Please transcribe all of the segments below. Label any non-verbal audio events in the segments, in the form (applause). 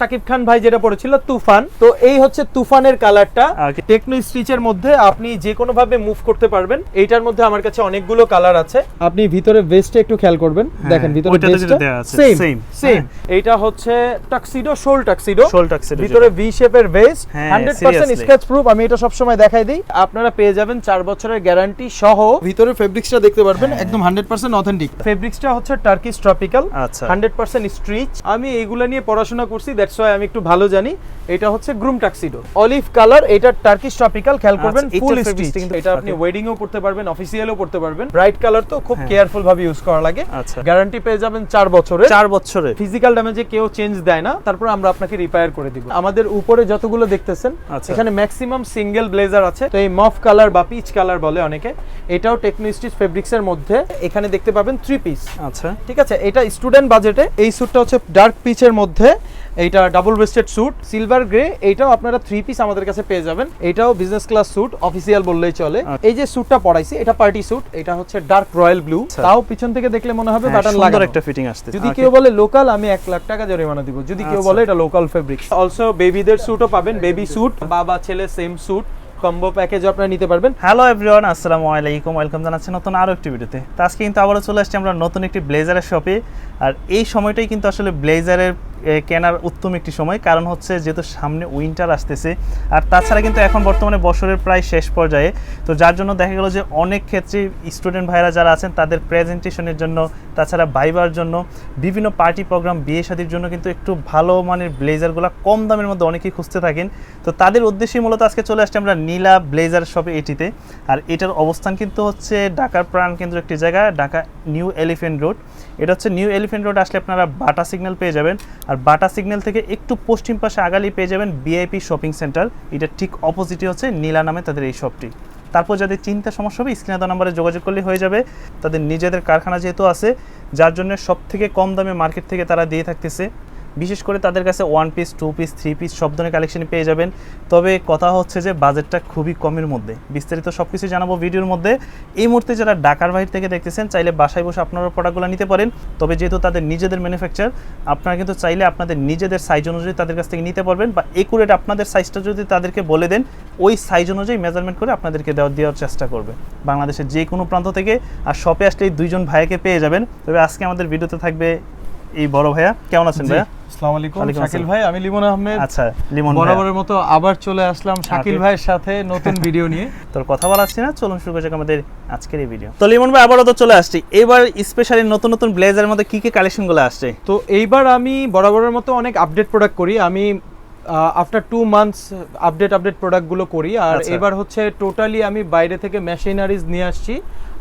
শাকিব খান ভাই যেটা পড়েছিল তুফান। তো এই হচ্ছে তুফানের কালারটা। টেকনো স্টিচের মধ্যে আপনি যে কোনো ভাবে মুভ করতে পারবেন এইটার মধ্যে আমার কাছে অনেকগুলো কালার আছে। আপনি ভিতরে ভেস্টে একটু খেয়াল করবেন। দেখেন ভিতরে হ্যাঁ, ভেস্টটা সেম সেম হ্যাঁ। এইটা হচ্ছে tuxedo shawl tuxedo Shoal tuxedo ভিতরে ভি শেপের ভেস্ট হ্যাঁ, 100% seriously। স্কেচ প্রুফ আমি এটা সবসময় দেখাই দিই। আপনারা পেয়ে যাবেন 4 বছরের গ্যারান্টি সহ। ভিতরে ফেব্রিক্সটা দেখতে পারবেন একদম 100% অথেন্টিক ফেব্রিক্সটা হচ্ছে টার্কিশ ট্রপিক্যাল আচ্ছা। হান্ড্রেড পার্সেন্ট স্ট্রিচ আমি এইগুলা নিয়ে পড়াশোনা করছি দ্যাটস ওয়াই আমি একটু ভালো জানি এটা হচ্ছে গ্রুম টাক্সিডো অলিভ কালার এটা টার্কিশ ট্রপিক্যাল খেয়াল করবেন আচ্ছা, ফুল স্টিচ কিন্তু- এটা আপনি ওয়েডিং এও করতে পারবেন অফিসিয়ালও করতে পারবেন। ব্রাইট কালার তো খুব কেয়ারফুল ভাবে ইউজ করা লাগে। আচ্ছা। গ্যারান্টি পেয়ে যাবেন 4 বছরের। চার বছরে ফিজিক্যাল ড্যামেজে কেউ চেঞ্জ দেয় না তারপর আমরা আপনাকে রিপেয়ার করে দিব। আমাদের উপরে যতগুলো দেখতেছেন আচ্ছা। এখানে ম্যাক্সিমাম সিঙ্গেল ব্লেজার আছে। তো এই মফ কালার বা পিচ কালার বলে অনেকে। এটাও টেকনো স্টিচ ফেব্রিক্স এর মধ্যে। এখানে দেখতে পাবেন থ্রি পিস আচ্ছা। ঠিক আছে? এটা স্টুডেন্ট বাজেটে এই স্যুটটা হচ্ছে ডার্ক পিচের মধ্যে। এইটা double waisted suit silver grey এইটাও আপনারা থ্রি পিস আমাদের কাছে পেয়ে যাবেন। এটাও বিজনেস ক্লাস স্যুট অফিসিয়াল বললেই চলে। আচ্ছা। এই যে স্যুটটা পড়াইছি এটা পার্টি স্যুট এটা হচ্ছে ডার্ক রয়্যাল ব্লু আচ্ছা। তাও পিছন থেকে দেখলে মনে হবে হ্যাঁ, বাটন সুন্দর একটা ফিটিং আসছে যদি কেউ বলে লোকাল আমি এক লাখ টাকা জরিমানা দিব। যদি কেউ আচ্ছা। বলে এটা লোকাল ফেব্রিক অলসো বেবিদের স্যুটও পাবেন বেবি স্যুট বাবা ছেলে সেম স্যুট কম্বো প্যাকেজ আপনারা নিতে পারবেন। হ্যালো এভরিওয়ান আসসালামু আলাইকুম ওয়েলকাম জানাচ্ছি নতুন আরও একটি ভিডিওতে তো আজকে কিন্তু আবারও চলে আসছি আমরা নতুন একটি ব্লেজারের শপে আর এই সময়টাই কিন্তু আসলে ব্লেজারের কেনার উত্তম একটি সময়। কারণ হচ্ছে যেহেতু সামনে উইন্টার আসতেছে। আর তাছাড়া কিন্তু এখন বর্তমানে বছরের প্রায় শেষ পর্যায়ে। তো যার জন্য দেখা গেল যে অনেক ক্ষেত্রে স্টুডেন্ট ভাইরা যারা আছেন, তাদের প্রেজেন্টেশনের জন্য, তাছাড়া ভাইবার জন্য, বিভিন্ন পার্টি প্রোগ্রাম বিয়ে শাদির জন্য কিন্তু একটু ভালো মানের ব্লেজারগুলো কম দামের মধ্যে অনেকেই খুঁজতে থাকেন। তো তাদের উদ্দেশ্যেই মূলত আজকে চলে আসছে আমরা নীলা ব্লেজার শপে এটিতে। আর এটার অবস্থান কিন্তু হচ্ছে ঢাকার প্রাণ কেন্দ্র একটি জায়গা, ঢাকা নিউ এলিফেন্ট রোড। এটা হচ্ছে নিউ এলিফেন্ট রোড আসলে আপনারা বাটা সিগন্যাল পেয়ে যাবেন। আর বাটা সিগন্যাল থেকে একটু পশ্চিম পাশে আগালি পেয়ে যাবেন বিআইপি শপিং সেন্টার। এটা ঠিক অপোজিটে হচ্ছে নীলা নামে তাদের এই শপটি। তারপর যাদের চিন্তা সমস্যা হবে, স্ক্রিনে দেওয়া নাম্বারে যোগাযোগ করলে হয়ে যাবে। তাদের নিজেদের কারখানা যেহেতু আছে, যার জন্য সব থেকে কম দামে মার্কেট থেকে তারা দিয়ে থাকতেছে। বিশেষ করে তাদের কাছে one piece two piece three piece সব ধরনের কালেকশন পেয়ে যাবেন। তবে কথা হচ্ছে যে বাজেটটা খুবই কমের মধ্যে। বিস্তারিত সব কিছু জানাব ভিডিওর মধ্যে। এই মুহূর্তে যারা ঢাকার বাইরে থেকে দেখতেছেন চাইলে বাসায় বসে আপনারা প্রোডাক্টগুলো নিতে পারেন। তবে যেহেতু তাদের নিজেদের ম্যানুফ্যাকচার আপনারা কিন্তু চাইলে আপনাদের নিজেদের সাইজ অনুযায়ী তাদের কাছ থেকে নিতে পারবেন বা একুরেট আপনাদের সাইজটা যদি তাদেরকে বলে দেন ওই সাইজ অনুযায়ী মেজারমেন্ট করে আপনাদেরকে দেওয়া দেওয়ার চেষ্টা করবে। বাংলাদেশের যে কোনো প্রান্ত থেকে আর শপে আসলে এই দুইজন ভাইয়াকে পেয়ে যাবেন। তবে আজকে আমাদের ভিডিওতে থাকবে এই বড় ভাইয়া। কেমন আছেন ভাইয়া? আসসালামু আলাইকুম। শাকিল ভাই আমি লিমন আহমেদ। আচ্ছা লিমন বরাবরের মতো আবার চলে আসলাম শাকিল ভাইয়ের সাথে নতুন (laughs) ভিডিও নিয়ে। তোর কথা বলা আসছি না চলুন শুরু করা যাক আমাদের আজকের এই ভিডিও তো লিমন ভাই আবারও তো চলে আসছি। এবার স্পেশালি নতুন নতুন ব্লেজারের মধ্যে কি কি কালেকশনগুলো আসছে? তো এইবার আমি বরাবরের মতো অনেক আপডেট প্রোডাক্ট করি। আমি after two months update update প্রোডাক্টগুলো করি। আর আচ্ছা। এবার হচ্ছে টোটালি আমি বাইরে থেকে মেশিনারিজ নিয়ে আসছি।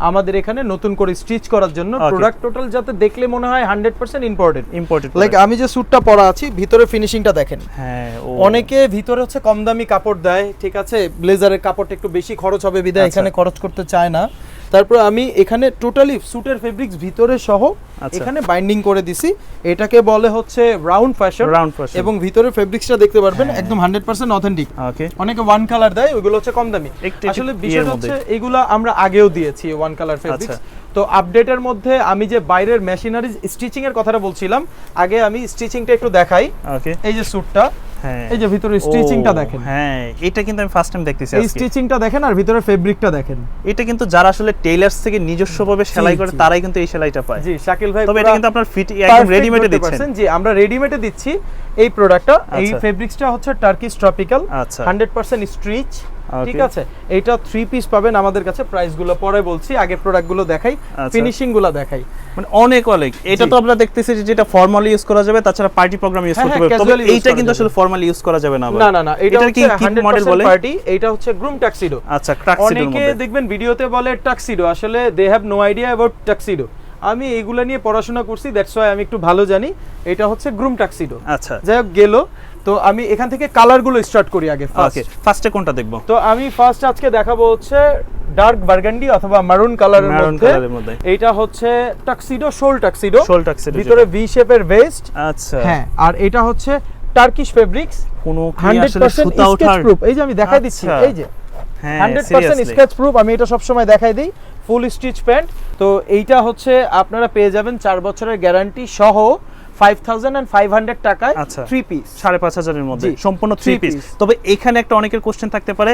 আমাদের এখানে নতুন করে স্টিচ করার জন্য প্রোডাক্ট টোটাল যাতে দেখলে মনে হয় hundred percent important imported like আমি যে স্যুটটা পরা আছি ভিতরে ফিনিশিংটা দেখেন। হ্যাঁ অনেকে ভিতরে হচ্ছে কম দামি কাপড় দেয় ঠিক আছে? ব্লেজারের কাপড়টা একটু বেশি খরচ হবে বিদায় আচ্ছা। এখানে খরচ করতে চায় না। তারপর আমি এখানে টোটালি স্যুটের ফেব্রিক্স ভিতরে সহ আচ্ছা। এখানে বাইন্ডিং করে দিছি। এটাকে বলে হচ্ছে রাউন্ড ফ্যাশন রাউন্ড ফার্স্ট এবং ভিতরে ফেব্রিক্সটা দেখতে পারবেন হ্যাঁ। একদম হান্ড্রেড পার্সেন্ট অথেন্টিক ওকে অনেকে ওয়ান কালার দেয় ওইগুলো হচ্ছে কম দামি। আসলে ইয়ের হচ্ছে এগুলা আমরা আগেও দিয়েছি ওয়ান কালার ফেব্রিক্স তো আপডেটের মধ্যে আমি যে বাইরের মেশিনারিজ স্টিচিং এর কথাটা বলছিলাম আগে আমি স্টিচিংটা একটু দেখাই। ওকে এই যে স্যুটটা এই যে ভিতরে স্টিচিংটা দেখেন। হ্যাঁ এটা কিন্তু আমি ফার্স্ট টাইম দেখতেছি এই স্টিচিংটা দেখেন আর ভিতরে ফেব্রিকটা দেখেন। এটা কিন্তু যারা আসলে টেইলার্স থেকে নিজস্ব ভাবে সেলাই করে তারাই কিন্তু এই সেলাইটা পায়। জি শাকিল ভাই তবে এটা কিন্তু আপনার ফিট একদম রেডিমেডে দিচ্ছেন। জি আমরা রেডিমেডে দিচ্ছি এই প্রোডাক্টটা এই আচ্ছা। ফেব্রিক্সটা হচ্ছে টার্কিশ ট্রপিক্যাল আচ্ছা। 100% স্ট্রিচ Okay. ঠিক আছে? এইটা থ্রি পিস পাবেন আমাদের কাছে। প্রাইসগুলো পরে বলছি আগে প্রোডাক্টগুলো দেখাই আচ্ছা। ফিনিশিংগুলো দেখাই। মানে অনেক অনেক। এটা তো আমরা দেখতেছি যে যেটা ফর্মালি ইউজ করা যাবে তাছাড়া পার্টি প্রোগ্রাম ইউজ করতে হ্যাঁ, পারবে। তবে এইটা কিন্তু আসলে ফর্মালি ইউজ করা যাবে না না না না এটা কি কি মডেল বলে পার্টি এটা হচ্ছে গ্রুম টাক্সিডো আচ্ছা ক্রাক্সিডোর অনেকে দেখবেন ভিডিওতে বলে টাক্সিডো আসলে they have no idea about tuxedo আমি এইগুলা নিয়ে পড়াশোনা করছি দ্যাটস ওয়াই আমি একটু ভালো জানি। এটা হচ্ছে গ্রুম টাক্সিডো আচ্ছা। যাই হোক গেল। তো আমি এখান থেকে কালারগুলো স্টার্ট করি আগে ওকে ফার্স্টে কোনটা দেখব? তো আমি ফার্স্ট আজকে দেখাবো হচ্ছে ডার্ক বার্গান্ডি অথবা মারুন কালারের মধ্যে। এইটা হচ্ছে tuxedo shawl tuxedo shawl tuxedo ভিতরে ভি শেপের ভেস্ট আচ্ছা। হ্যাঁ আর এটা হচ্ছে টার্কিশ ফেব্রিক্স কোনো কি হান্ড্রেড আসলে পার্সেন্ট সুতা ওঠার এই যে আমি দেখাই দিচ্ছি আচ্ছা। এই যে। হ্যাঁ hundred percent seriously। Sketch proof আমি এটা সবসময় দেখাই দিই। ফুল স্টিচ প্যান্ট তো এইটা হচ্ছে আপনারা পেয়ে যাবেন চার বছরের গ্যারান্টি সহ five thousand and five hundred টাকায় আচ্ছা। থ্রি পিস সাড়ে পাঁচ হাজারের মধ্যে সম্পূর্ণ থ্রি পিস তবে এখানে একটা অনেকের কোশ্চেন থাকতে পারে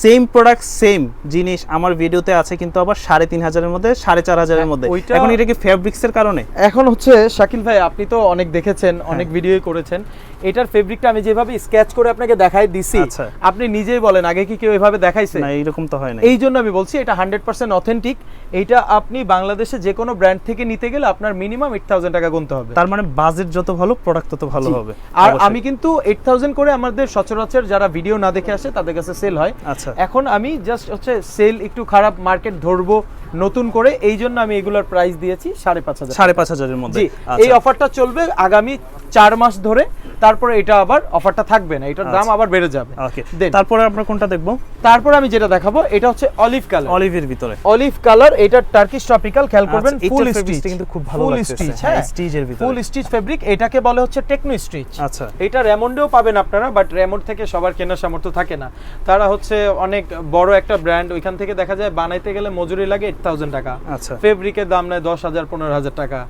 সেম প্রোডাক্ট সেম জিনিস আমার ভিডিওতে আছে কিন্তু আবার সাড়ে তিন হাজারের মধ্যে সাড়ে চার হাজারের হ্যাঁ, মধ্যে। এখন এটা কি ফেব্রিক্স এর কারণে? এখন হচ্ছে শাকিল ভাই আপনি তো অনেক দেখেছেন হ্যাঁ। অনেক ভিডিও করেছেন। এটার ফেব্রিকটা আমি যেভাবে স্কেচ করে আপনাকে দেখাই দিছি আচ্ছা। আপনি নিজেই বলেন আগে কি কেউ এভাবে দেখাইছে? না এইরকম তো হয় না এই জন্য আমি বলছি এটা হান্ড্রেড পার্সেন্ট অথেন্টিক এইটা আপনি বাংলাদেশে যে কোনো ব্র্যান্ড থেকে নিতে গেলে আপনার মিনিমাম এইট থাউজেন্ড টাকা গুনতে হবে। তার মানে বাজেট যত ভালো প্রোডাক্ট তত ভালো হবে। আর আমি কিন্তু এইট থাউজেন্ড করে আমাদের সচরাচর যারা ভিডিও না দেখে আসে তাদের কাছে সেল হয়। আচ্ছা। এখন আমি জাস্ট হচ্ছে সেল একটু খারাপ মার্কেট ধরবো নতুন করে এই জন্য আমি এগুলোর প্রাইস দিয়েছি সাড়ে পাঁচ হাজার সাড়ে পাঁচ হাজারের মধ্যে। আচ্ছা। এই অফারটা চলবে আগামী চার মাস ধরে তারপরে এটা আবার অফারটা থাকবে না এটার দাম আচ্ছা। আবার বেড়ে যাবে। ওকে তারপরে আমরা কোনটা দেখব? তারপরে আমি যেটা দেখাবো এটা হচ্ছে অলিভ কালার অলিভের ভিতরে। অলিভ কালার এটা টার্কিশ ট্রপিক্যাল খেয়াল করবেন আচ্ছা, ফুল স্টিচ কিন্তু খুব ভালো ফুল স্টিচ হ্যাঁ, হ্যাঁ। stitch এর ভিতরে। ফুল স্টিচ ফেব্রিক এটাকে বলে হচ্ছে টেকনো স্টিচ আচ্ছা। এটা রেমন্ডেও পাবেন আপনারা বাট রেমন্ড থেকে সবার কেনার সামর্থ্য থাকে না। তারা হচ্ছে অনেক বড় একটা ব্র্যান্ড ওইখান থেকে দেখা যায় বানাইতে গেলে মজুরি লাগে এইট থাউজেন্ড টাকা। আচ্ছা। ফেব্রিকের দাম নেয় দশ হাজার পনেরো হাজার টাকা।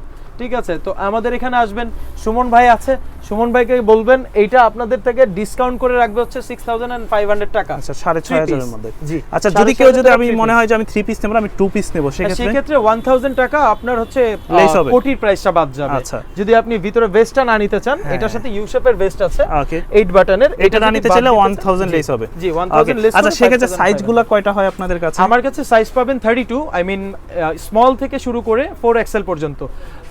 ঠিক আছে তো আমাদের এখানে আসবেন। সুমন ভাই আছে সুমন ভাইকে বলবেন এইটা আপনাদের থেকে ডিসকাউন্ট করে রাখবে হচ্ছে six thousand and five hundred টাকা। আচ্ছা সাড়ে ছয় হাজারের মধ্যে। জি আচ্ছা যদি কেউ যদি আমি মনে হয় যে আমি থ্রি পিস নেব আমি টু পিস নেব আর সেক্ষেত্রে? ওয়ান থাউজেন্ড টাকা আপনার হচ্ছে কোটির প্রাইসটা বাদ যাবে। আচ্ছা। যদি আপনি ভিতরে ভেস্টটা না নিতে চান হ্যাঁ, এটার সাথে ইউ শেপের ভেস্ট আছে। ওকে এইট বাটনের এটা না নিতে চাইলে ওয়ান থাউজেন্ড লেস হবে। জি ওয়ান থাউজেন্ড লেস আচ্ছা সেক্ষেত্রে সাইজগুলো কয়টা হয় আপনাদের কাছে? আমার কাছে সাইজ পাবেন thirty two I mean small থেকে শুরু করে ফোর এক্সেল পর্যন্ত।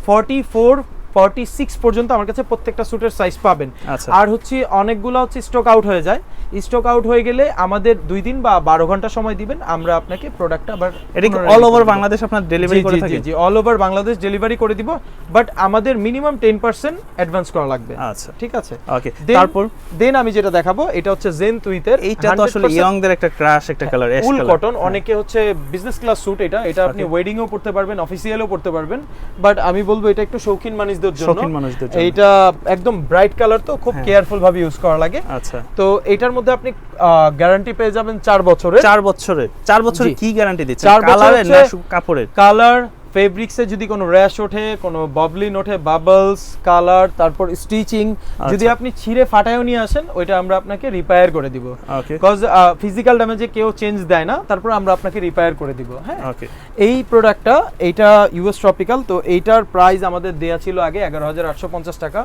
ফর্টি ফোর ফর্টি সিক্স পর্যন্ত আমার কাছে প্রত্যেকটা স্যুটের সাইজ পাবেন। আচ্ছা। আর হচ্ছে অনেকগুলো হচ্ছে স্টক আউট হয়ে যায়। স্টক আউট হয়ে গেলে আমাদের দুই দিন বা বারো ঘণ্টা সময় দিবেন। আমরা আপনাকে প্রোডাক্টটা আবার এটা অল ওভার বাংলাদেশ আপনার ডেলিভারি করে থাকে জি অল ওভার বাংলাদেশ ডেলিভারি করে দিব। বাট আমাদের মিনিমাম টেন পার্সেন্ট অ্যাডভান্স করা লাগবে। আচ্ছা। ঠিক আছে? ওকে তারপর? দেন আমি যেটা দেখাবো এটা হচ্ছে জেন তুইতের এইটা তো আসলে ইয়ংদের একটা ক্রাশ একটা কালার উল কটন অনেকে হচ্ছে বিজনেস ক্লাস স্যুট এটা এটা আপনি Okay. ওয়েডিং এও পড়তে পারবেন অফিসিয়ালও পড়তে পারবেন। বাট আমি বলব এটা একটু শৌখিন মানুষদের জন্য। শৌখিন মানুষদের জন্য। এইটা একদম ব্রাইট কালার তো খুব হ্যাঁ। কেয়ারফুল ভাবে ইউজ করা লাগে। আচ্ছা। তো এটার মধ্যে আপনি গ্যারান্টি পেয়ে যাবেন চার বছরের। চার বছরের। চার বছরের কি গ্যারান্টি দিচ্ছে চার কালারের না কাপড়ের? কালার ফেব্রিক্সে যদি কোনো র্যাশ ওঠে কোনো ববলিন ওঠে বাবলস কালার তারপর স্টিচিং যদি আচ্ছা। আপনি ছিঁড়ে ফাটায়ও নিয়ে আসেন ওইটা আমরা আপনাকে রিপেয়ার করে দিব। ওকে বিকজ ফিজিক্যাল ড্যামেজে কেউ চেঞ্জ দেয় না তারপর আমরা আপনাকে রিপেয়ার করে দিব হ্যাঁ? ওকে এই প্রোডাক্টটা এইটা ইউএস ট্রপিক্যাল তো এইটার প্রাইস আমাদের দেয়া ছিল আগে এগারো হাজার আটশো পঞ্চাশ টাকা।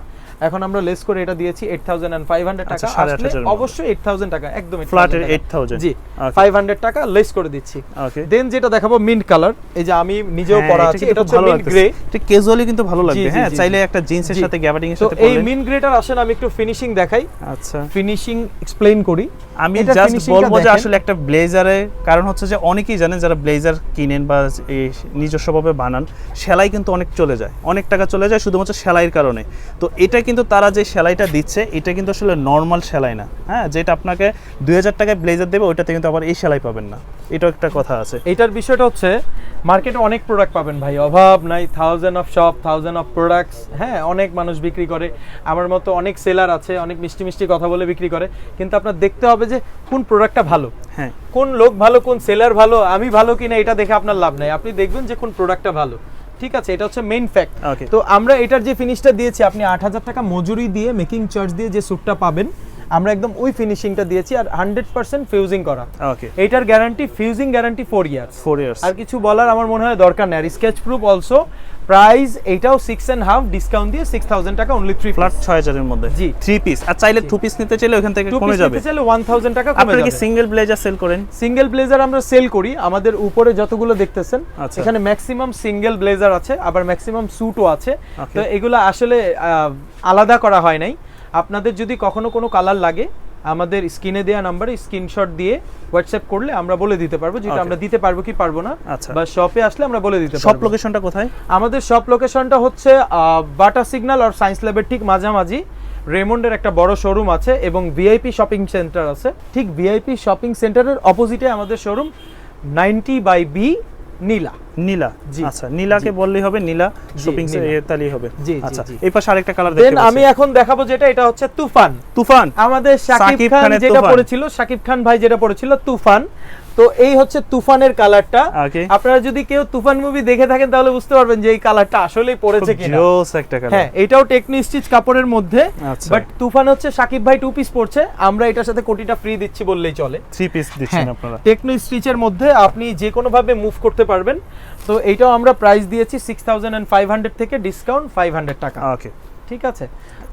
এখন আমরা লেস করে এটা দিয়েছি eight thousand and five hundred টাকা। আচ্ছা, সাড়ে আট আসলে অবশ্যই এইট থাউজেন্ড টাকা একদম ফ্ল্যাটের 8000 জি Okay. ফাইভ হান্ড্রেড টাকা লেস করে দিচ্ছি। ওকে দেন যেটা দেখাবো মিন্ট কালার এই যে আমি নিজেও হ্যাঁ, পরা আছি এটা হচ্ছে মিন্ট গ্রে এটা ক্যাজুয়ালি কিন্তু ভালো লাগবে হ্যাঁ চাইলে একটা জিন্সের। সাথে গ্যাবার্ডিং এর সাথে এই মিন্ট গ্রেটার আসেন আমি একটু ফিনিশিং দেখাই। আচ্ছা। ফিনিশিং এক্সপ্লেইন করি। আমি জাস্ট বলব যে আসলে একটা ব্লেজারে কারণ হচ্ছে যে অনেকেই জানেন যারা ব্লেজার কিনেন বা নিজস্বভাবে বানান সেলাই কিন্তু অনেক চলে যায়। অনেক টাকা চলে যায় শুধুমাত্র সেলাইয়ের কারণে। তো এটা কিন্তু তারা যে সেলাইটা দিচ্ছে এটা কিন্তু আসলে নর্মাল সেলাই না। হ্যাঁ যেটা আপনাকে দুই হাজার টাকায় ব্লেজার দেবে ওইটাতে কিন্তু আবার এই সেলাই পাবেন না। এটাও একটা কথা আছে। এটার বিষয়টা হচ্ছে মার্কেটে অনেক প্রোডাক্ট পাবেন ভাই। অভাব নাই thousand of shop thousand of products হ্যাঁ অনেক মানুষ বিক্রি করে। আমার মতো অনেক সেলার আছে অনেক মিষ্টি মিষ্টি কথা বলে বিক্রি করে। কিন্তু আপনার দেখতে হবে যে কোন প্রোডাক্টটা ভালো? হ্যাঁ। কোন লোক ভালো কোন সেলার ভালো আমি ভালো কিনা এটা দেখে আপনার লাভ নাই। আপনি দেখবেন যে কোন প্রোডাক্টটা ভালো। ঠিক আছে এটা হচ্ছে মেইন ফ্যাক্ট ওকে তো আমরা এটার যে ফিনিশটা দিয়েছি আপনি আট হাজার টাকা মজুরি দিয়ে মেকিং চার্জ দিয়ে যে স্যুটটা পাবেন আমরা একদম ওই ফিনিশিংটা দিয়েছি আর হান্ড্রেড পার্সেন্ট ফিউজিং করা। ওকে এটার guarantee fusing guarantee four years four years আর কিছু বলার আমার মনে হয় দরকার নেই আর স্কেচ প্রুফ অলসো প্রাইস এইটাও সিক্স অ্যান্ড হাফ ডিসকাউন্ট দিয়ে সিক্স থাউজেন্ড টাকা অনলি থ্রি ফ্ল্যাট ছয় হাজারের মধ্যে। জি। থ্রি পিস আর চাইলে টু পিস নিতে চাইলে ওখান থেকে কমে যাবে। চাইলে ওয়ান থাউজেন্ড টাকা কমে আপনারা কি সিঙ্গেল ব্লেজার সেল করেন? সিঙ্গেল ব্লেজার আমরা সেল করি। আমাদের উপরে যতগুলো দেখতেছেন আচ্ছা। এখানে ম্যাক্সিমাম সিঙ্গেল ব্লেজার আছে আবার ম্যাক্সিমাম স্যুটও আছে। তো এগুলো আসলে আলাদা করা হয় নাই। আপনাদের যদি কখনো কোনো কালার লাগে আমাদের স্ক্রিনে দেওয়া নাম্বারে স্ক্রিনশট দিয়ে হোয়াটসঅ্যাপ করলে আমরা বলে দিতে পারব যেটা আমরা দিতে পারব কি পারব না আচ্ছা। বা শপে আসলে আমরা বলে দিতে পারব। লোকেশনটা কোথায়? আমাদের শপ লোকেশনটা হচ্ছে বাটা সিগন্যাল আর সায়েন্স ল্যাবের ঠিক মাঝামাঝি। রেমন্ডের একটা বড় শোরুম আছে এবং ভিআইপি শপিং সেন্টার আছে। ঠিক ভিআইপি শপিং সেন্টারের অপোজিটে আমাদের showroom ninety by B Nila. Nila. আচ্ছা নীলাকে বললেই হবে নীলা শপিং তালি হবে। আচ্ছা এই পাশে আরেকটা কালার দেখতে আমি এখন দেখাবো যেটা এটা হচ্ছে তুফান। তুফান। আমাদের শাকিব খান যেটা পড়েছিল শাকিব খান ভাই যেটা পড়েছিল তুফান। তো এই হচ্ছে তুফানের কালারটা। আপনারা যদি কেউ তুফান মুভি দেখে থাকেন তাহলে বুঝতে পারবেন যে এই কালারটা আসলেই পড়েছে কিনা। জোস একটা কালার হ্যাঁ এটাও টেকনি স্টিচ কাপড়ের মধ্যে আচ্ছা। বাট তুফান হচ্ছে সাকিব ভাই টু পিস পড়ছে আমরা এটার সাথে কোটিটা ফ্রি দিচ্ছি বললেই চলে। থ্রি পিস দিচ্ছেন আপনারা। টেকনো স্টিচের মধ্যে আপনি যে কোনো ভাবে মুভ করতে পারবেন। তো এইটাও আমরা প্রাইস দিয়েছি সিক্স থাউজেন্ড থেকে ডিসকাউন্ট ফাইভ হান্ড্রেড টাকা। ওকে ঠিক আছে?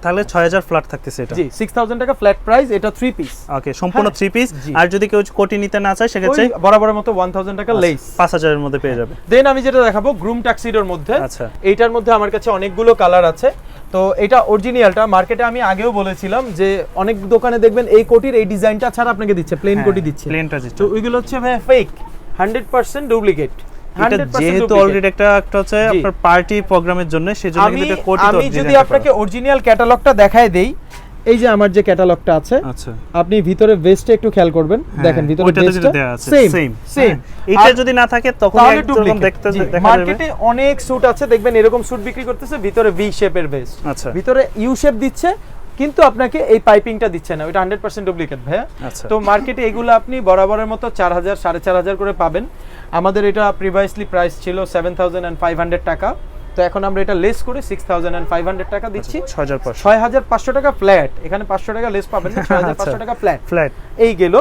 তাহলে ছয় হাজার ফ্ল্যাট থাকতেছে এটা। জি সিক্স থাউজেন্ড টাকা ফ্ল্যাট প্রাইস এটা থ্রি পিস ওকে সম্পূর্ণ হ্যাঁ, থ্রি পিস আর যদি কেউ কোটি নিতে না চায় সেক্ষেত্রে বরাবরের মতো ওয়ান থাউজেন্ড টাকা লেস পাঁচ হাজারের মধ্যে পেয়ে যাবে। দেন আমি যেটা দেখাবো গ্রুম ট্যাক্সিডোর মধ্যে। আচ্ছা। এইটার মধ্যে আমার কাছে অনেকগুলো কালার আছে। তো এটা অরিজিনালটা মার্কেটে আমি আগেও বলেছিলাম যে অনেক দোকানে দেখবেন এই কোটির এই ডিজাইনটা ছাড়া আপনাকে দিচ্ছে প্লেন হ্যাঁ, কোটি দিচ্ছে। প্লেনটা তো ওইগুলো হচ্ছে ভাই ফেক হান্ড্রেড পার্সেন্ট ডুপ্লিকেট এটা যেহেতু অলরেডি একটা একটা হচ্ছে আপনার পার্টি প্রোগ্রামের জন্য সেজন্য কিন্তু এটা কোটি আমি যদি আপনাকে অরিজিনাল ক্যাটালগটা দেখায় দেই এই যে আমার যে ক্যাটালগটা আছে আচ্ছা। আপনি ভিতরে ভেস্টে একটু খেয়াল করবেন। দেখেন ভিতরে ভেস্টটা সেম সেম এটা যদি না থাকে তখন একদম দেখতে মার্কেটে অনেক স্যুট আছে দেখবেন এরকম স্যুট বিক্রি করতেছে ভিতরে ভি শেপের ভেস্ট আচ্ছা। ভিতরে ইউ শেপ দিচ্ছে কিন্তু আপনাকে এই পাইপিংটা দিচ্ছে না ওইটা হান্ড্রেড পার্সেন্ট ডুপ্লিকেট ভাইয়া। আচ্ছা। তো মার্কেটে এগুলো আপনি বরাবরের মতো চার হাজার সাড়ে চার হাজার করে পাবেন। আমাদের এটা প্রিভাইসলি প্রাইস ছিল seven thousand and five hundred টাকা। তো এখন আমরা এটা লেস করে six thousand and five hundred টাকা দিচ্ছি। ছয় হাজার পাঁচশো। ছয় হাজার পাঁচশো টাকা ফ্ল্যাট এখানে পাঁচশো টাকা লেস পাবেন (laughs) ছয় হাজার পাঁচশো আচ্ছা। টাকা ফ্ল্যাট ফ্ল্যাট এই গেল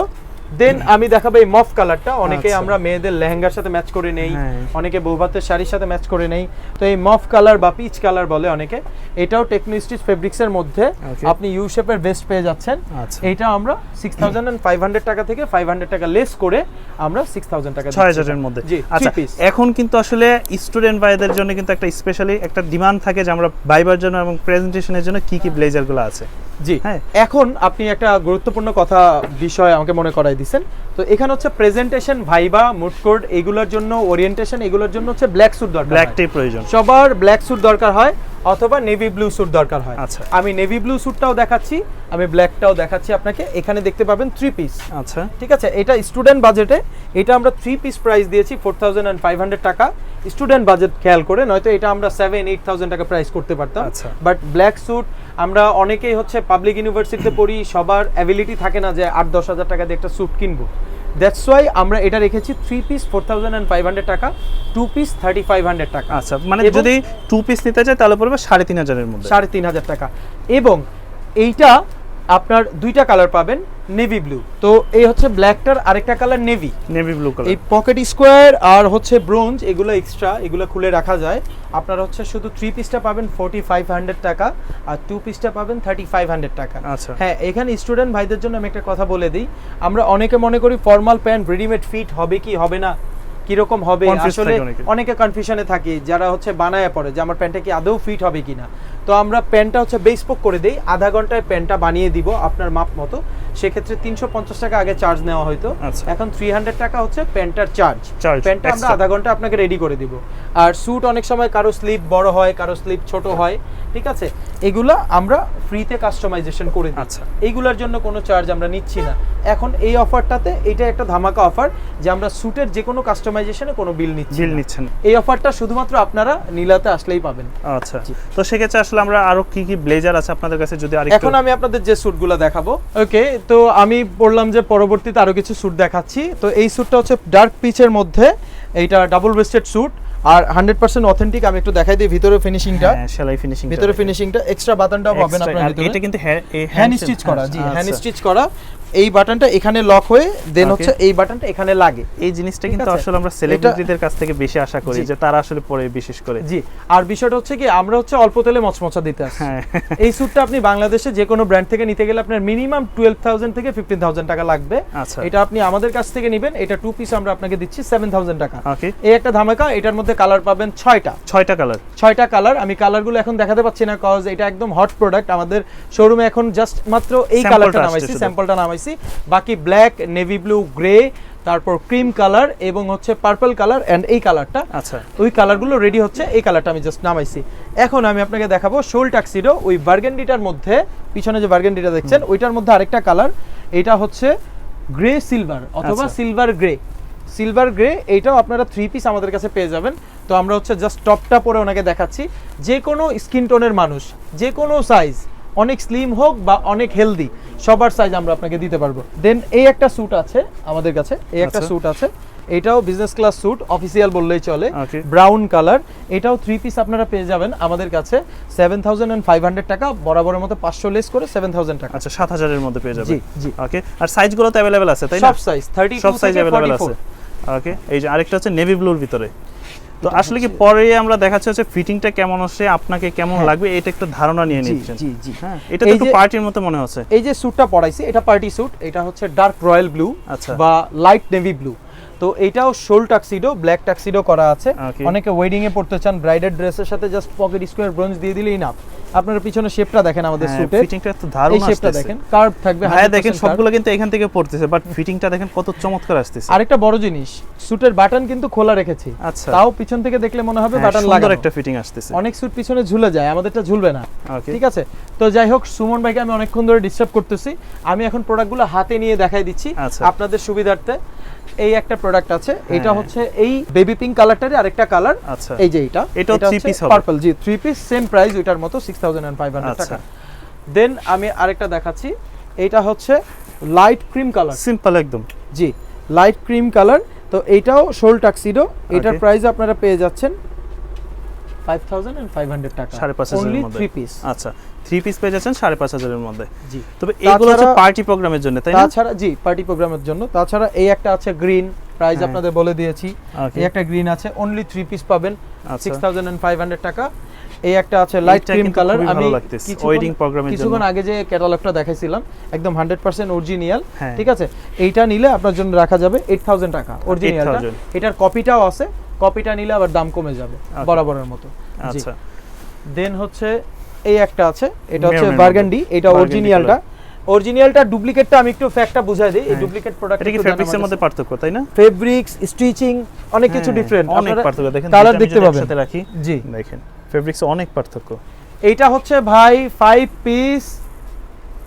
দেন আমি দেখাবো এই মফ কালারটা অনেকে আচ্ছা। আমরা মেয়েদের লেহেঙ্গার সাথে ম্যাচ করে নেই হ্যাঁ। অনেকে বৌভাতের শাড়ির সাথে ম্যাচ করে নেই। তো এই মফ কালার বা পিচ কালার বলে অনেকে। এটাও টেকনো স্টিচ ফেব্রিক্সের মধ্যে। আপনি ইউ শেপের বেস্ট পেয়ে যাচ্ছেন। আচ্ছা। এইটা আমরা সিক্স থাউজেন্ড ফাইভ হান্ড্রেড টাকা থেকে ফাইভ হান্ড্রেড টাকা লেস করে আমরা সিক্স থাউজেন্ড টাকা ছয়। হাজারের মধ্যে। আচ্ছা এখন কিন্তু আসলে স্টুডেন্ট ভাইদের জন্য কিন্তু একটা স্পেশালি একটা ডিমান্ড থাকে যে আমরা বাইবার জন্য এবং প্রেজেন্টেশনের জন্য কি কি ব্লেজারগুলো আছে। জি। হ্যাঁ। এখন আপনি একটা গুরুত্বপূর্ণ কথা বিষয় আমাকে মনে করাই দিছেন। তো এখানে হচ্ছে প্রেজেন্টেশন ভাইবা মুড কোড এগুলোর জন্য ওরিয়েন্টেশন এগুলোর জন্য হচ্ছে ব্ল্যাক স্যুট দরকার ব্ল্যাক ব্ল্যাকটাই প্রয়োজন। সবার ব্ল্যাক স্যুট দরকার হয় অথবা নেভি ব্লু স্যুট দরকার হয়। আচ্ছা। আমি নেভি ব্লু স্যুটটাও দেখাচ্ছি আমি ব্ল্যাকটাও দেখাচ্ছি আপনাকে। এখানে দেখতে পাবেন থ্রি পিস আচ্ছা। ঠিক আছে? এটা স্টুডেন্ট বাজেটে এটা আমরা থ্রি পিস প্রাইস দিয়েছি four thousand and five hundred টাকা। স্টুডেন্ট বাজেট খেয়াল করে নয়তো এটা আমরা সেভেন এইট থাউজেন্ড টাকা প্রাইস করতে পারতাম। বাট ব্ল্যাক স্যুট আমরা অনেকেই হচ্ছে পাবলিক ইউনিভার্সিটিতে পড়ি সবার অ্যাবিলিটি থাকে না যে আট দশ হাজার টাকা দিয়ে একটা স্যুট কিনবো। দ্যাটস ওয়াই আমরা এটা রেখেছি three piece four thousand and five hundred টাকা two piece thirty five hundred টাকা। আচ্ছা মানে যদি টু পিস নিতে চাই তাহলে পড়বে সাড়ে তিন হাজারের মধ্যে। সাড়ে তিন হাজার টাকা। এবং এইটা আপনার দুইটা কালার পাবেন নেভি ব্লু তো এই হচ্ছে ব্ল্যাকটার আরেকটা colour navy navy blue colour এই পকেট স্কোয়ার আর হচ্ছে ব্রোঞ্জ এগুলো এক্সট্রা এগুলো খুলে রাখা যায়। আপনার হচ্ছে শুধু থ্রি পিসটা পাবেন ফোর্টি ফাইভ হান্ড্রেড টাকা আর টু পিসটা পাবেন থার্টি ফাইভ হান্ড্রেড টাকা। আচ্ছা। হ্যাঁ এখানে স্টুডেন্ট ভাইদের জন্য আমি একটা কথা বলে দিই। আমরা অনেকে মনে করি ফর্মাল প্যান্ট রেডিমেড ফিট হবে কি হবে না কীরকম হবে? আসলে অনেকে। কনফিউশনে থাকি যারা হচ্ছে বানায় পড়ে যে আমার প্যান্টটা কি আদৌ ফিট হবে কিনা। তো আমরা প্যান্টটা হচ্ছে বেসপোক করে দিই। আধা ঘন্টায় প্যান্টটা বানিয়ে দিব আপনার মাপ মতো। সেক্ষেত্রে তিনশো পঞ্চাশ টাকা আগে চার্জ নেওয়া হয়তো আচ্ছা। এখন থ্রি হান্ড্রেড টাকা হচ্ছে প্যান্টটার চার্জ প্যান্টটা আমরা আধা ঘণ্টা আপনাকে রেডি করে দিব। আর স্যুট অনেক সময় কারও স্লিপ বড় হয় কারও স্লিপ ছোট হয়। ঠিক আছে? এগুলা আমরা ফ্রিতে কাস্টমাইজেশন করে দিই। আচ্ছা। এইগুলোর জন্য কোনো চার্জ আমরা নিচ্ছি না। এখন এই অফারটাতে এটা একটা ধামাকা অফার যে আমরা স্যুটের যে কোনো কাস্টমাইজেশনে কোনো বিল নিচ্ছি বিল নিচ্ছেন। এই অফারটা শুধুমাত্র আপনারা নীলাতে আসলেই পাবেন। আচ্ছা। তো সেক্ষেত্রে আসলে আমরা আরও কি কি ব্লেজার আছে আপনাদের কাছে যদি আরেকটু এখন আমি আপনাদের যে স্যুটগুলো দেখাবো। ওকে তো আমি বললাম যে পরবর্তীতে আরও কিছু স্যুট দেখাচ্ছি। তো এই স্যুটটা হচ্ছে ডার্ক পিচের মধ্যে। এইটা ডাবল ওয়েস্টেড স্যুট আর হান্ড্রেড পার্সেন্ট অথেন্টিক আমি একটু দেখাই দিই ভিতরে ফিনিশিংটা হ্যাঁ, সেলাই ফিনিশিং ভিতরে ফিনিশিংটা এক্সট্রা বাটনটাও পাবেন আপনার এটা কিন্তু হ্যাঁ হ্যান্ড স্টিচ করা জি আচ্ছা। হ্যান্ড স্টিচ করা। এই বাটনটা এখানে লক হয়ে দেন হচ্ছে এই বাটনটা এখানে লাগে। এই জিনিসটা কিন্তু আসলে আমরা সেলিব্রিটিদের কাছ থেকে বেশি আশা করি যে তারা আসলে পরে বিশেষ করে। জি। আর বিষয়টা হচ্ছে কি আমরা হচ্ছে অল্প তেলে মচমচা দিতে আসছি। হ্যাঁ। এই স্যুটটা আপনি বাংলাদেশে যে কোনো ব্র্যান্ড থেকে নিতে গেলে আপনার মিনিমাম টুয়েলভ থাউজেন্ড থেকে ফিফটিন থাউজেন্ড টাকা লাগবে। আচ্ছা। এটা আপনি আমাদের কাছ থেকে নেবেন এটা টু পিস আমরা আপনাকে দিচ্ছি সেভেন থাউজেন্ড টাকা। এই একটা ধামাকা এটার মধ্যে কালার পাবেন ছয়টা। ছয়টা কালার ছয়টা কালার আমি কালারগুলো এখন দেখাতে পাচ্ছি না কজ এটা একদম হট প্রোডাক্ট আমাদের শোরুমে এখন জাস্ট মাত্র এই কালারটা নামাইছি। স্যাম্পলটা নামাইছি। বাকি ব্ল্যাক নেভি ব্লু গ্রে তারপর ক্রিম কালার এবং হচ্ছে পার্পল কালার এন্ড এই কালারটা আচ্ছা। ওই কালারগুলো রেডি হচ্ছে এই কালারটা আমি জাস্ট নামাইছি। এখন আমি আপনাকে দেখাবো শোল ট্যাক্সিডো ওই বার্গেন্ডিটার মধ্যে পিছনে যে বার্গেন্ডিটা দেখছেন ওইটার মধ্যে আরেকটা কালার এটা হচ্ছে গ্রে সিলভার অথবা। সিলভার গ্রে সিলভার গ্রে এইটাও আপনারা থ্রি পিস আমাদের কাছে পেয়ে যাবেন। তো আমরা হচ্ছে জাস্ট টপটা পরে ওনাকে দেখাচ্ছি। যে কোনো স্কিন টোনের মানুষ যে কোনো সাইজ অনেক স্লিম হোক বা অনেক হেলদি সবার সাইজ আমরা আপনাকে দিতে পারব। দেন এই একটা স্যুট আছে আমাদের কাছে এই একটা আচ্ছা। স্যুট আছে। এটাও বিজনেস ক্লাস স্যুট অফিসিয়াল বললেই চলে ব্রাউন কালার এটাও থ্রি পিস আপনারা পেয়ে যাবেন আমাদের কাছে seven thousand and five hundred টাকা বরাবরের মতো পাঁচশো লেস করে সেভেন থাউজেন্ড টাকা। আচ্ছা সাত হাজারের মধ্যে পেয়ে যাবেন। জি জি। ওকে আর সাইজগুলো তো অ্যাভেলেবেল আছে তাই না? সব সাইজ থার্টি সব সাইজ অ্যাভেলেবেল আছে। ওকে এই যে আরেকটা হচ্ছে নেভি ব্লুর ভিতরে। তো আসলে কি পরে আমরা দেখাচ্ছে হচ্ছে ফিটিংটা কেমন আসে আপনাকে কেমন হ্যাঁ। লাগবে এটা একটু ধারণা নিয়ে নিচ্ছেন জি জি হ্যাঁ এটা তো একটু পার্টির মতো মনে হচ্ছে এই যে স্যুটটা পরাইছি এটা পার্টি স্যুট এটা হচ্ছে ডার্ক রয়্যাল ব্লু আচ্ছা। বা লাইট নেভি ব্লু তো এটাও শোল টাক্সিডো ব্ল্যাক টাক্সিডো করা আছে। অনেকে ওয়েডিং এ পড়তে চান ব্রাইডাল ড্রেসের সাথে জাস্ট পকেট স্কোয়ার ব্রোঞ্জ দিয়ে দিলেই না। আপনারা পিছনে শেপটা দেখেন আমাদের স্যুটে ফিটিংটা তো দারুণ এই শেপটা দেখেন কার্ভ থাকবে 100% দেখেন সবগুলো কিন্তু এখান থেকে পড়তেছে বাট ফিটিংটা দেখেন কত চমৎকার আসতেছে। আরেকটা বড় জিনিস স্যুটের বাটন কিন্তু খোলা রেখেছি। আচ্ছা। তাও পিছন থেকে দেখলে মনে হবে হ্যাঁ, বাটন সুন্দর একটা ফিটিং আসতেছে। অনেক স্যুট পিছনে ঝুলে যায় আমাদেরটা ঝুলবে না। ঠিক আছে? তো যাই হোক সুমন ভাইকে আমি অনেকক্ষণ ধরে ডিস্টার্ব করতেছি। আমি এখন প্রোডাক্টগুলো হাতে নিয়ে দেখাই দিচ্ছি আচ্ছা। আপনাদের সুবিধার্থে। এই একটা প্রোডাক্ট আছে এটা হ্যাঁ। হচ্ছে এই বেবি পিঙ্ক কালারটারই আরেকটা কালার আচ্ছা এই যে এটা এটা থ্রি পিস? পার্পল জি থ্রি পিস সেম প্রাইস ওইটার মতো সিক্স থাউজেন্ড ফাইভ হান্ড্রেড। টাকা দেন আমি আরেকটা দেখাচ্ছি এটা হচ্ছে লাইট ক্রিম কালার সিম্পল একদম জি লাইট ক্রিম কালার তো এটাও শোল টাক্সিডো এটার. প্রাইস আপনারা পেয়ে যাচ্ছেন টাকা। মধ্যে। পিস আচ্ছা থ্রি পিস পেয়ে যাচ্ছেন সাড়ে পাঁচ মধ্যে। জি। তবে এইগুলো হচ্ছে পার্টি প্রোগ্রামের জন্য তাই না? তাছাড়া জি পার্টি প্রোগ্রামের জন্য। তাছাড়া এই একটা আছে গ্রিন প্রাইস। আপনাদের বলে দিয়েছি। এই একটা গ্রিন আছে অনলি থ্রি পিস পাবেন। সিক্স থাউজেন্ড ফাইভ হান্ড্রেড টাকা। এই একটা আছে লাইট ক্রিম কালার আমি ভালো লাগতেছে, কিছুক্ষণ- আগে যে ক্যাটালগটা দেখাইছিলাম একদম হান্ড্রেড পার্সেন্ট অরিজিনাল হ্যাঁ। ঠিক আছে? এইটা নিলে আপনার জন্য রাখা যাবে এইট থাউজেন্ড টাকা। অরিজিনালটা 8,000 এটার কপিটাও আছে। কপিটা নিলে আবার দাম কমে যাবে বরাবরের মতো। আচ্ছা। দেন হচ্ছে এই একটা আছে এটা হচ্ছে বার্গান্ডি এটা অরিজিনালটা অরিজিনালটা ডুপ্লিকেটটা আমি একটু ফ্যাক্টটা বুঝাই দিই এই হ্যাঁ। ডুপ্লিকেট প্রোডাক্ট এটা কি ফেব্রিক্সের মধ্যে পার্থক্য তাই না? ফেব্রিক্স স্টিচিং অনেক কিছু হ্যাঁ, ডিফারেন্ট অনেক পার্থক্য। দেখেন কালার দেখতে পাবেন। একসাথে রাখি জি। দেখেন ফেব্রিক্স অনেক পার্থক্য। এইটা হচ্ছে ভাই ফাইভ পিস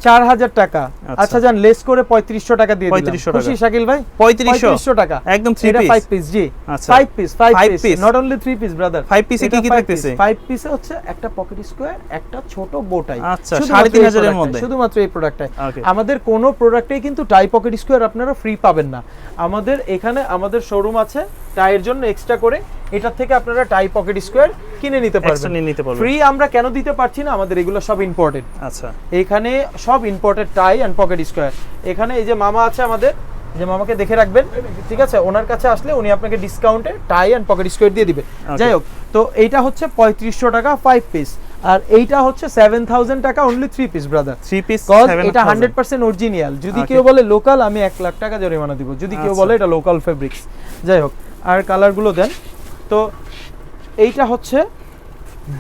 চার হাজার টাকা। আচ্ছা। আচ্ছা যান লেস করে পঁয়ত্রিশশো টাকা দিয়ে 3500 দিলাম খুশি শাকিল ভাই? পঁয়ত্রিশশো। টাকা। একদম three piece five piece G. Five piece five piece not only three piece brother piece এ কি কি থাকতেছে? ফাইভ পিসে হচ্ছে একটা পকেট স্কোয়ার একটা ছোট বোটাই আচ্ছা, সাড়ে তিন হাজারের মধ্যে। শুধুমাত্র এই প্রোডাক্টটাই আমাদের কোনো প্রোডাক্টেই কিন্তু টাই পকেট স্কোয়ার আপনারা ফ্রি পাবেন না। আমাদের এখানে আমাদের শোরুম আছে। টাইয়ের জন্য এক্সট্রা করে এটার থেকে আপনারা টাই পকেট স্কোয়ার কিনে নিতে পারবেন। নিতে পারবেন। ফ্রি আমরা কেন দিতে পারছি না? আমাদের এগুলো সব ইম্পর্টেন্ট আচ্ছা। এখানে সব imported tie and pocket square এখানে এই যে মামা আছে আমাদের যে মামাকে দেখে রাখবেন ঠিক আছে? ওনার কাছে আসলে উনি আপনাকে ডিসকাউন্টে টাই অ্যান্ড পকেট স্কোয়ার দিয়ে দিবে। যাই হোক তো এইটা হচ্ছে পঁয়ত্রিশশো টাকা ফাইভ পিস আর এইটা হচ্ছে সেভেন থাউজেন্ড টাকা only three piece brother three piece এটা হান্ড্রেড পার্সেন্ট অরিজিনাল যদি কেউ বলে লোকাল আমি এক লাখ টাকা জরিমানা দিব। যদি কেউ আচ্ছা। বলে এটা লোকাল ফেব্রিক্স যাই হোক আর কালারগুলো দেন। তো এইটা হচ্ছে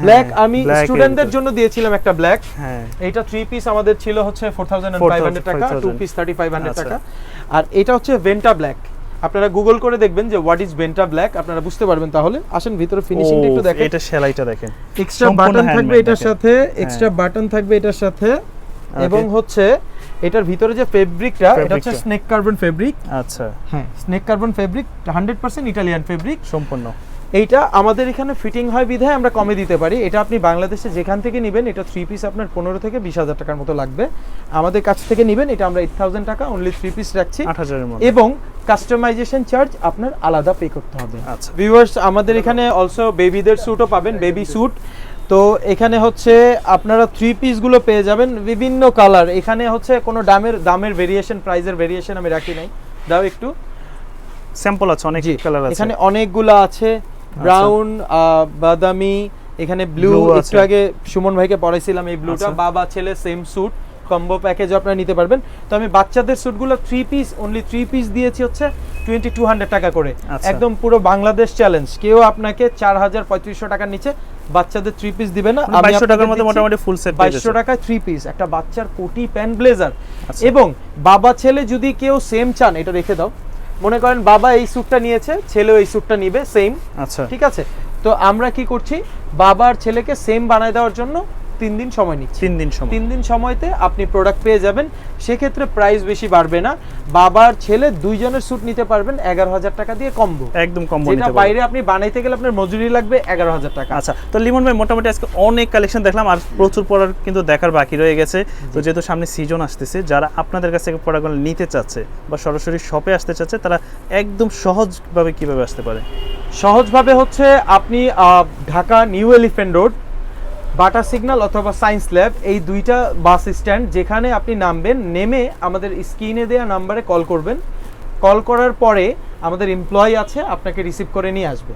ব্ল্যাক আমি স্টুডেন্টদের জন্য দিয়েছিলাম একটা ব্ল্যাক হ্যাঁ। এইটা থ্রি পিস আমাদের ছিল হচ্ছে ফোর থাউজেন্ড ফাইভ হান্ড্রেড টাকা two piece thirty five hundred. টাকা। আর এটা হচ্ছে ভেন্টা ব্ল্যাক আপনারা গুগল করে দেখবেন যে হোয়াট ইজ ভেন্টা ব্ল্যাক আপনারা বুঝতে পারবেন তাহলে। আসেন ভিতরে ফিনিশিংটা একটু দেখেন। এটা সেলাইটা দেখেন। এক্সট্রা বাটন থাকবে এটার সাথে এক্সট্রা বাটন থাকবে এটার সাথে। এবং হচ্ছে এটার ভিতরে যে ফেব্রিকটা এটা হচ্ছে স্নেক কার্বন ফেব্রিক আচ্ছা। হ্যাঁ snake carbon fabric hundred percent Italian fabric সম্পূর্ণ। এইটা আমাদের এখানে ফিটিং হয় বিধায় আমরা কমে দিতে পারি। এটা আপনি বাংলাদেশে যেখান থেকে নেবেন এটা থ্রি পিস আপনার পনেরো থেকে বিশ হাজার টাকার মতো লাগবে। আমাদের কাছ থেকে নেবেন এটা আমরা এইট থাউজেন্ড টাকা অনলি থ্রি পিস রাখছি। আট হাজারের মধ্যে। এবং কাস্টমাইজেশন চার্জ আপনার আলাদা পে করতে হবে। আচ্ছা। ভিউয়ার্স আমাদের এখানে অলসো বেবিদের স্যুটও পাবেন বেবি স্যুট তো এখানে হচ্ছে আপনারা থ্রি পিসগুলো পেয়ে যাবেন বিভিন্ন কালার এখানে হচ্ছে কোনো দামের দামের ভেরিয়েশন প্রাইজের ভেরিয়েশন আমি রাখি নাই। দাও একটু। স্যাম্পল আছে অনেক কালার আছে। এখানে অনেকগুলো আছে। ব্রাউন বাদামি এখানে ব্লু একটু আগে সুমন ভাইকে পড়াইছিলাম এই ব্লুটা আচ্ছা। বাবা ছেলে সেম স্যুট কম্বো প্যাকেজও আপনারা নিতে পারবেন। তো আমি বাচ্চাদের স্যুটগুলো three piece only three piece দিয়েছি হচ্ছে টোয়েন্টি টু হান্ড্রেড টাকা করে। আচ্ছা। একদম পুরো বাংলাদেশ চ্যালেঞ্জ কেউ আপনাকে চার হাজার পঁয়ত্রিশশো টাকার নিচে বাচ্চাদের থ্রি পিস দিবে না। মানে বাইশশো টাকার মধ্যে মোটামুটি ফুল সেট বাইশশো টাকায় থ্রি পিস একটা বাচ্চার কোটি প্যান ব্লেজার আচ্ছা। এবং বাবা ছেলে যদি কেউ সেম চান এটা রেখে দাও। মনে করেন বাবা এই স্যুটটা নিয়েছে ছেলেও এই স্যুটটা নিবে সেম আচ্ছা। ঠিক আছে? তো আমরা কি করছি? বাবার ছেলেকে সেম বানায় দেওয়ার জন্য তিন দিন সময় নিচ্ছি। তিন দিন সময়। তিন দিন সময়তে আপনি প্রোডাক্ট পেয়ে যাবেন। সেক্ষেত্রে প্রাইস বেশি বাড়বে না। বাবার ছেলে দুইজনের স্যুট নিতে পারবেন এগারো হাজার টাকা দিয়ে কম্বো একদম কম যেটা বাইরে আপনি বানাইতে গেলে আপনার মজুরি লাগবে এগারো হাজার টাকা। আচ্ছা তো লিমন ভাই মোটামুটি আজকে অনেক কালেকশন দেখলাম আর প্রচুর পড়ার কিন্তু দেখার বাকি রয়ে গেছে। তো যেহেতু সামনে সিজন আসতেছে যারা আপনাদের কাছ থেকে প্রোডাক্টগুলো নিতে চাচ্ছে বা সরাসরি শপে আসতে চাচ্ছে তারা একদম সহজভাবে কীভাবে আসতে পারে? সহজভাবে হচ্ছে আপনি আহ, Dhaka New Elephant Road Bata signal অথবা সায়েন্স ল্যাব এই দুইটা বাস স্ট্যান্ড যেখানে আপনি নামবেন নেমে আমাদের স্ক্রিনে দেওয়া নাম্বারে কল করবেন। কল করার পরে আমাদের এমপ্লয়ি আছে আপনাকে রিসিভ করে নিয়ে আসবে।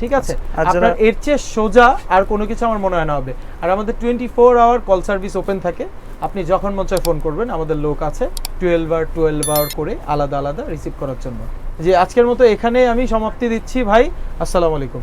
ঠিক আছে? আপনার এর চেয়ে সোজা আর কোনো কিছু আমার মনে হয় না হবে। আর আমাদের twenty four hour call service open থাকে। আপনি যখন মন চায় ফোন করবেন আমাদের লোক আছে টুয়েলভ আওয়ার টুয়েলভ আওয়ার করে আলাদা আলাদা রিসিভ করার জন্য। যে আজকের মতো এখানে আমি সমাপ্তি দিচ্ছি ভাই। আসসালামু আলাইকুম।